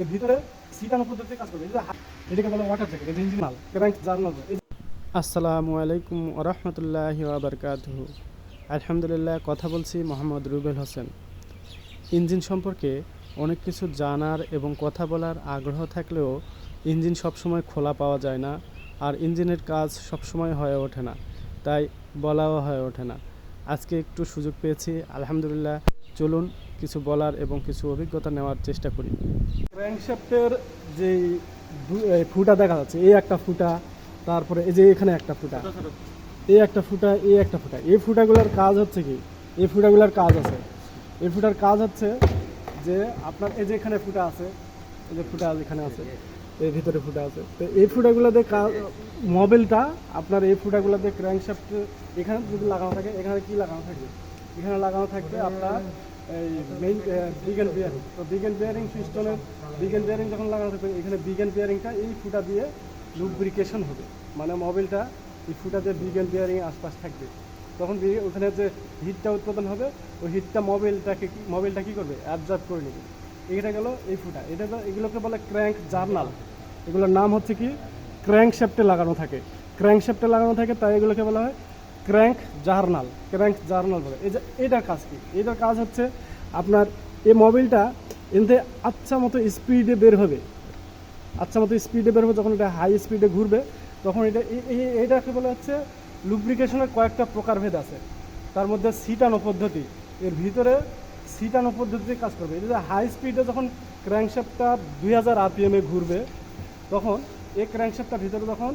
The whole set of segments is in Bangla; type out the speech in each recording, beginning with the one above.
এর ভিতরে সিটানো পদ্ধতিতে কাজ করবে। এটাকে বলে ওয়াটার জ্যাকেট এটা ইঞ্জিন মাল ক্র্যাঙ্ক জার্নাল আসসালামু আলাইকুম ওরহমতুল্লাহি ওবরকাতহু আলহামদুলিল্লাহ, কথা বলছি মোহাম্মদ রুবেল হোসেন। ইঞ্জিন সম্পর্কে অনেক কিছু জানার এবং কথা বলার আগ্রহ থাকলেও ইঞ্জিন সবসময় খোলা পাওয়া যায় না আর ইঞ্জিনের কাজ সবসময় হয়ে ওঠে না, তাই বলাও হয়ে ওঠে না। আজকে একটু সুযোগ পেয়েছি, আলহামদুলিল্লাহ। চলুন কিছু বলার এবং কিছু অভিজ্ঞতা নেওয়ার চেষ্টা করি। ক্র্যাঙ্কশ্যাফটের যে ফুটা দেখা যাচ্ছে এই একটা ফুটা তারপরে এই যে এখানে একটা ফুটা এই একটা ফুটা এই একটা ফুটা। এই ফুটাগুলোর কাজ হচ্ছে কি? এই ফুটাগুলোর কাজ আছে। এই ফুটার কাজ হচ্ছে যে আপনার এই যে এখানে ফুটা আছে এই যে ফুটা এখানে আছে এর ভিতরে ফুটা আছে। তো এই ফুটাগুলোতে কাজ মোবিলটা আপনার এই ফুটাগুলোতে ক্র্যাঙ্কশ্যাফট এখানে যদি লাগানো থাকে এখানে কি লাগানো থাকবে? এখানে লাগানো থাকবে আপনার এই মেইন বিগেন বিয়ারিং তো বিগেন বিয়ারিং সিস্টেমের বিগেন বিয়ারিং যখন লাগানো থাকবে, এখানে বিগেন বিয়ারিংটা এই ফুটা দিয়ে লুব্রিকেশন হবে। মানে মোবিলটা এই ফুটা দিয়ে বিগেন বিয়ারিং আশপাশ থাকবে। তখন ওখানে যে হিটটা উৎপাদন হবে, ওই হিটটা মোবিলটাকে মোবিলটা কী করবে? অ্যাবজর্ব করে নেবে। এটা গেল এই ফুটা। এটা এগুলোকে বলে ক্র্যাঙ্ক জার্নাল এগুলোর নাম হচ্ছে কি? ক্র্যাঙ্ক শেপটে লাগানো থাকে। ক্র্যাঙ্ক শেপটে লাগানো থাকে, তাই এগুলোকে বলা হয় ক্র্যাঙ্ক জার্নাল ক্র্যাঙ্ক জার্নাল বলে। এই যে এটার কাজ কি? এটার কাজ হচ্ছে আপনার এই মোবিলটা এতে আচ্ছা মতো স্পিডে বের হবে। আচ্ছা মতো স্পিডে বের হবে যখন এটা হাই স্পিডে ঘুরবে, তখন এটা এ- এ- এটাকে বলা হচ্ছে লুব্রিকেশনের কয়েকটা প্রকারভেদ আছে। তার মধ্যে সিটানো পদ্ধতি, এর ভিতরে সিটানো পদ্ধতিতে কাজ করবে। এটা হাই স্পিডে যখন ক্র্যাঙ্কশ্যাফটটা দুই হাজার আরপিএমে ঘুরবে, তখন এই ক্র্যাঙ্কশ্যাফটটা ভিতরে যখন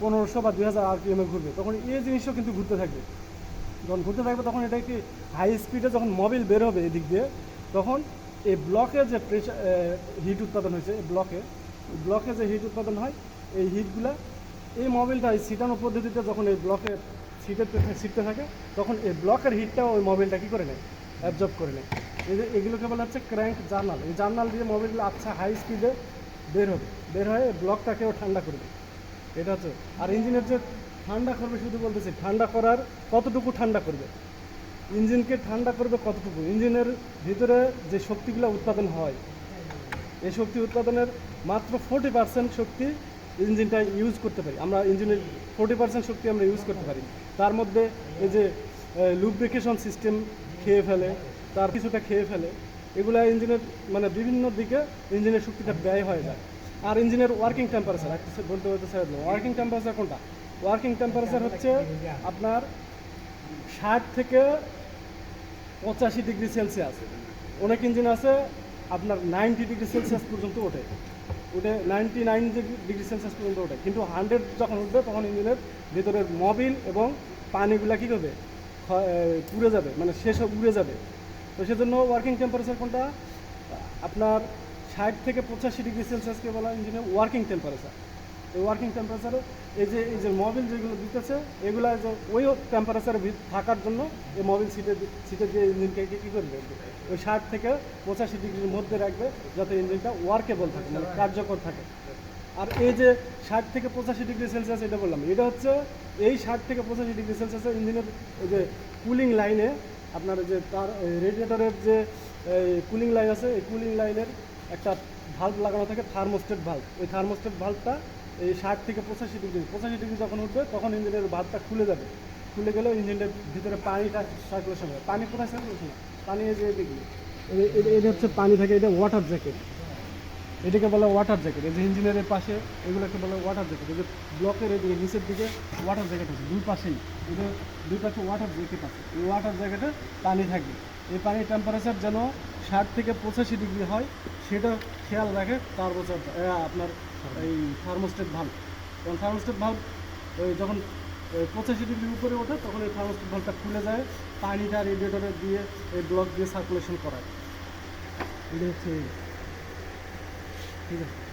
পনেরোশো বা দুই হাজার আরপিএমে ঘুরবে। তখন এই জিনিসও কিন্তু ঘুরতে থাকবে। যখন ঘুরতে থাকবে, তখন এটা কি হাই স্পিডে যখন মোবিল বের হবে এদিক দিয়ে, তখন এই ব্লকে যে প্রেশার হিট উৎপাদন হয়েছে, এই ব্লকে ব্লকে যে হিট উৎপাদন হয়, এই হিটগুলা এই মোবিলটা এই সিটানো পদ্ধতিতে যখন এই ব্লকে সিটে সিটতে থাকে, তখন এই ব্লকের হিটটা ওই মোবিলটা কী করে নেয়? অ্যাবজর্ব করে নেয়। এই যে এগুলোকে বলা হচ্ছে ক্র্যাঙ্ক জার্নাল এই জার্নাল দিয়ে মোবিলগুলো আচ্ছা হাই স্পিডে বের হবে। বের হয়ে ব্লকটাকেও ঠান্ডা করবে এটা হচ্ছে। আর ইঞ্জিনের যে ঠান্ডা করবে শুধু বলতেছি, ঠান্ডা করার কতটুকু ঠান্ডা করবে? ইঞ্জিনকে ঠান্ডা করবে কতটুকু? ইঞ্জিনের ভিতরে যে শক্তিগুলো উৎপাদন হয়, এই শক্তি উৎপাদনের মাত্র ফোর্টি পার্সেন্ট শক্তি ইঞ্জিনটা ইউজ করতে পারি। আমরা ইঞ্জিনের ফোর্টি পার্সেন্ট শক্তি আমরা ইউজ করতে পারি। তার মধ্যে এই যে লুব্রিকেশন সিস্টেম খেয়ে ফেলে, তার কিছুটা খেয়ে ফেলে, এগুলা ইঞ্জিনের মানে বিভিন্ন দিকে ইঞ্জিনের শক্তিটা ব্যয় হয়ে যায়। আর ইঞ্জিনের ওয়ার্কিং টেম্পারেচার বলতে বলতে স্যার ওয়ার্কিং টেম্পারেচার কোনটা? ওয়ার্কিং টেম্পারেচার হচ্ছে আপনার ষাট থেকে পঁচাশি ডিগ্রি সেলসিয়াস। অনেক ইঞ্জিন আছে, আপনার নাইনটি ডিগ্রি সেলসিয়াস পর্যন্ত ওঠে। উঠে নাইনটি নাইন ডিগ্রি সেলসিয়াস পর্যন্ত ওঠে। কিন্তু হান্ড্রেড যখন উঠবে, তখন ইঞ্জিনের ভিতরের মবিল এবং পানিগুলা কী করবে? পুড়ে যাবে মানে শেষ উড়ে যাবে। তো সেজন্য ওয়ার্কিং টেম্পারেচার কোনটা? আপনার ষাট থেকে পঁচাশি ডিগ্রি সেলসিয়াসকে বলা ইঞ্জিনের ওয়ার্কিং টেম্পারেচার এই ওয়ার্কিং টেম্পারেচারে এই যে এই যে মোবিল যেগুলো দিতেছে, এগুলা যে ওই টেম্পারেচারে থাকার জন্য এই মোবিল সিটে সিটে দিয়ে ইঞ্জিনকে কী করবে? ওই ষাট থেকে পঁচাশি ডিগ্রির মধ্যে রাখবে যাতে ইঞ্জিনটা ওয়ার্কেবল থাকে মানে কার্যকর থাকে। আর এই যে ষাট থেকে পঁচাশি ডিগ্রি সেলসিয়াস এটা বললাম, এটা হচ্ছে এই ষাট থেকে পঁচাশি ডিগ্রি সেলসিয়াসের ইঞ্জিনের যে কুলিং লাইনে আপনার যে তার রেডিয়েটরের যে কুলিং লাইন আছে, এই কুলিং লাইনের একটা ভাল্ব লাগানো থাকে থার্মোস্টেট ভাল্ব ওই থার্মোস্টেট ভাল্বটা এই ষাট থেকে পঁচাশি ডিগ্রি পঁচাশি ডিগ্রি যখন উঠবে, তখন ইঞ্জিনের ভাতটা খুলে যাবে। খুলে গেলে ইঞ্জিনের ভিতরে পানিটা সার্কুলেশন হবে। পানি কোথায় সার্কুলেশন পানি এই যে এদিকে। এটা হচ্ছে পানি থাকে, এটা ওয়াটার জ্যাকেট এটাকে বলে ওয়াটার জ্যাকেট এই যে ইঞ্জিনিয়ারের পাশে এগুলোকে বলে ওয়াটার জ্যাকেট এই যে ব্লকের এদিকে, নিচের দিকে ওয়াটার জ্যাকেট আছে, দুই পাশেই। যে দুই পাশে ওয়াটার জ্যাকেট আছে। এই ওয়াটার জ্যাকেটে পানি থাকবে। এই পানির টেম্পারেচার যেন ষাট থেকে পঁচাশি ডিগ্রি হয়, সেটা খেয়াল রাখে তার বছর আপনার এই থার্মোস্টেট ভাল্ব এবং থার্মোস্টেট ওই যখন পঁচাশি ডিগ্রির উপরে ওঠে, তখন এই থার্মোস্টেট ভাল্বটা খুলে যায়, পানিটা রেডিয়েটরে দিয়ে, এই ব্লক দিয়ে সার্কুলেশন করায়। এটা হচ্ছে এই। ঠিক আছে